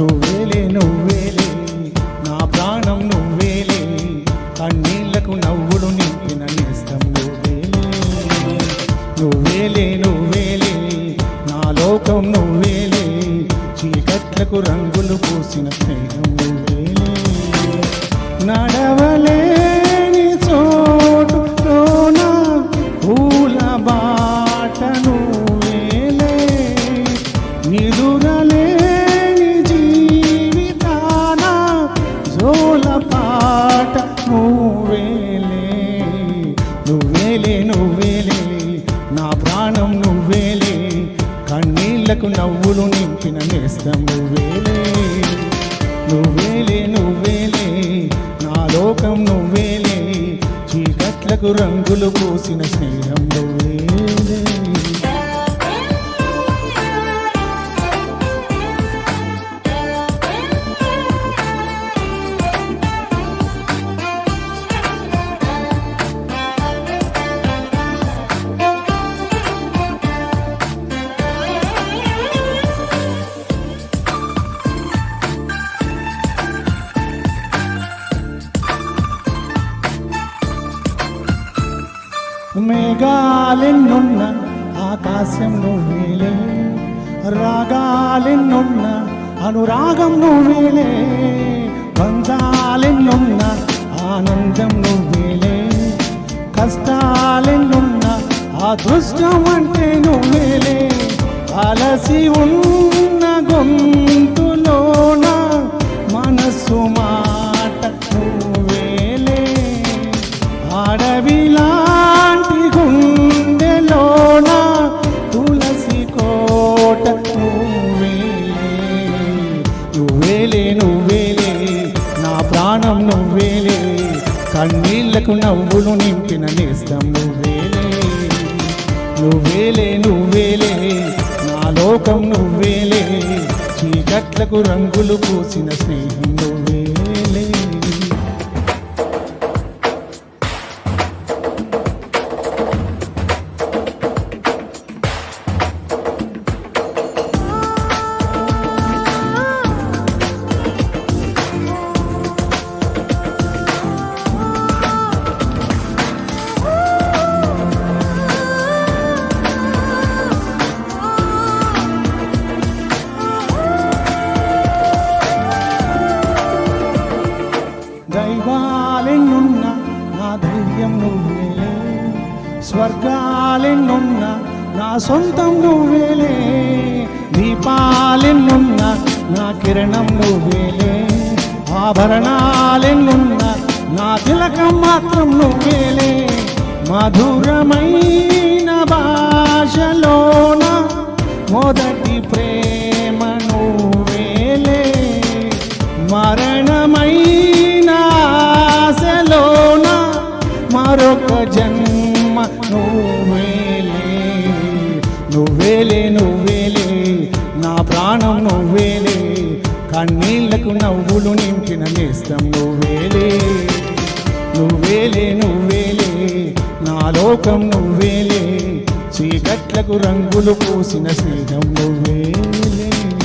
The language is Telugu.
నువ్వేలే నువ్వేలే. నా ప్రాణం నువ్వేలే. కన్నీళ్ళకు నవ్వుడు నింపిన నేస్తం నువ్వేలే. నువ్వేలే నువ్వేలే. నా లోకం నువ్వేలే. చీకట్లకు రంగులు పూసిన స్నేహం నువ్వేలే. నడవలేని చోటులోన పూల బాట నువ్వేలే. నిదురలే నువ్వేలే నువ్వేలే నా ప్రాణం నువ్వేలే కన్నీళ్ళకు నవ్వులు నింపిన నేస్తం నువ్వేలే నువ్వేలే నువ్వేలే నా లోకం నువ్వేలే చీకట్లకు రంగులు పూసిన స్నేహం నువ్వేలే మేఘాలెన్నున్న ఆకాశం నువ్వేలే రాగాలెన్నున్న అనురాగం నువ్వేలే బంధాలెన్నున్న ఆనందం నువ్వేలే కష్టాలెన్నున్న అదృష్టం అంటే నువ్వేలే అలసి ఉన్న గొంతులోన మనసు మాట నువ్వేలే అడవిలా నువ్వేలే నువ్వేలే నా ప్రాణం నువ్వేలే కన్నీళ్ళకు నవ్వులు నింపిన నేస్తం నువ్వేలే నువ్వేలే నువ్వేలే నా లోకం నువ్వేలే చీకట్లకు రంగులు పూసిన స్నేహం స్వర్గాలెన్నున్న నా ధైర్యం నువ్వేలే స్వర్గాలెన్నున్న నా సొంతం నువ్వేలే దీపాలెన్నున్న నా కిరణం నువ్వేలే ఆభరణాలెన్నున్న నా తిలకం మాత్రం నువ్వేలే మధురమైన భాషలోన మొదటి ప్రేమ నువ్వేలే నువ్వేలే. నా ప్రాణం నువ్వేలే. కన్నీళ్ళకు నవ్వులు నింపిన నేస్తం నువ్వేలే. నువ్వేలే నువ్వేలే. నా లోకం నువ్వేలే. చీకట్లకు రంగులు పూసిన స్నేహం నువ్వేలే.